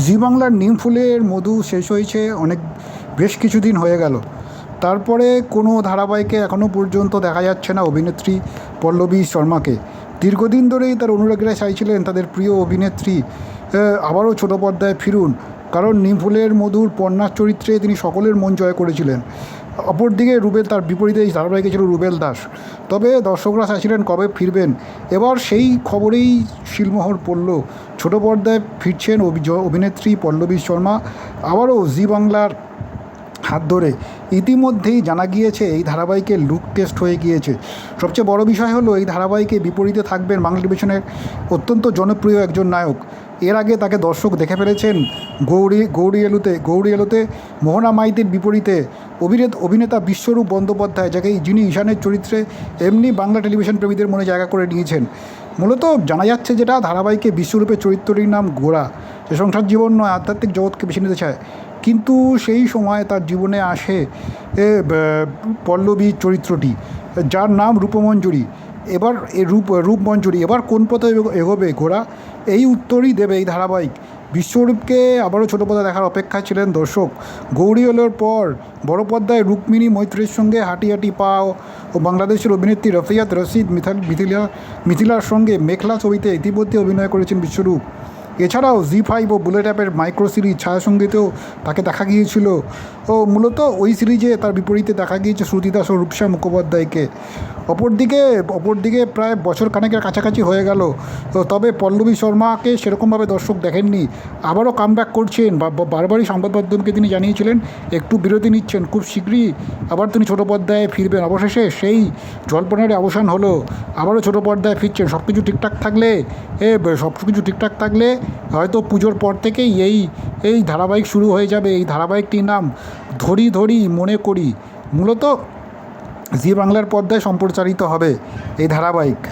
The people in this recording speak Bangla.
জি বাংলার নিম ফুলের মধু শেষ হয়েছে অনেক, বেশ কিছুদিন হয়ে গেল। তারপরে কোনো ধারাবাহিকে এখনও পর্যন্ত দেখা যাচ্ছে না অভিনেত্রী পল্লবী শর্মাকে। দীর্ঘদিন ধরেই তার অনুরাগীরা চাইছিলেন তাদের প্রিয় অভিনেত্রী আবারও ছোট পর্দায় ফিরুন। কারণ নিমফুলের মধুর পন্নার চরিত্রে তিনি সকলের মন জয় করেছিলেন। অপরদিকে রুবেল তার বিপরীতে এই ধারাবাহিকে ছিল রুবেল দাস। তবে দর্শকরা চাইছিলেন কবে ফিরবেন। এবার সেই খবরেই শিলমোহর পড়ল। ছোট পর্দায় ফিরছেন অভি- অভিনেত্রী পল্লবী শর্মা। আবারও জি বাংলার হাত ধরে। ইতিমধ্যেই জানা গিয়েছে, এই ধারাবাহিকের লুক টেস্ট হয়ে গিয়েছে। সবচেয়ে বড় বিষয় হলো, এই ধারাবাহিকে বিপরীতে থাকবেন বাংলা টেলিভিশনের অত্যন্ত জনপ্রিয় একজন নায়ক। এর আগে তাকে দর্শক দেখে ফেলেছেন গৌরী গৌরী এলুতে গৌরী এলুতে মোহনা মাইতির বিপরীতে অভিনেত অভিনেতা বিশ্বরূপ বন্দ্যোপাধ্যায়, যাকে যিনি ঈশানের চরিত্রে এমনি বাংলা টেলিভিশন প্রেমীদের মনে জায়গা করে নিয়েছেন। মূলত জানা যাচ্ছে যেটা ধারাবাহিকে বিশ্বরূপের চরিত্রটির নাম গোড়া সে সংসার জীবন নয়, আধ্যাত্মিক জগৎকে বেছে নিতে চায়। কিন্তু সেই সময় তার জীবনে আসে পল্লবী চরিত্রটি, যার নাম রূপমঞ্জুরি। এবার এ রূপ রূপমঞ্জুরি এবার কোন পথে এগোবে ঘোড়া? এই উত্তরই দেবে এই ধারাবাহিক। বিশ্বরূপকে আবারও ছোটো পর্দায় দেখার অপেক্ষায় ছিলেন দর্শক। গৌরী এলোর পর বড় পর্দায় রুক্মিণী মৈত্রের সঙ্গে হাঁটি হাঁটি পাও ও বাংলাদেশের অভিনেত্রী রফিয়াত রশিদ, মিথাল, মিথিলা, মিথিলার সঙ্গে মেখলা ছবিতে ইতিমধ্যে অভিনয় করেছেন বিশ্বরূপ। এছাড়াও জি ফাইভ ও বুলেট অ্যাপের মাইক্রো সিরিজ ছায়াসঙ্গীতেও তাকে দেখা গিয়েছিল। ও মূলত ওই সিরিজে তার বিপরীতে দেখা গিয়েছে শ্রুতি দাস ও রূপসা মুখোপাধ্যায়কে। অপরদিকে অপরদিকে প্রায় বছর কানেকের কাছাকাছি হয়ে গেল। তবে পল্লবী শর্মাকে সেরকমভাবে দর্শক দেখেননি। আবারও কামব্যাক করছেন বারবারই সংবাদ মাধ্যমকে তিনি জানিয়েছিলেন, একটু বিরতি নিচ্ছেন, খুব শীঘ্রই আবার তিনি ছোটো পর্দায় ফিরবেন। অবশেষে সেই জল্পনার অবসান হলো। আবারও ছোটো পর্দায় ফিরছেন। সব কিছু ঠিকঠাক থাকলে, এ সব কিছু ঠিকঠাক থাকলে হয়তো পুজোর পর থেকেই এই এই ধারাবাহিক শুরু হয়ে যাবে, এই ধারাবাহিকটির নাম ধরি ধরি মনে করি। মূলত জি বাংলার পর্দায় সম্প্রচারিত হবে এই ধারাবাহিক।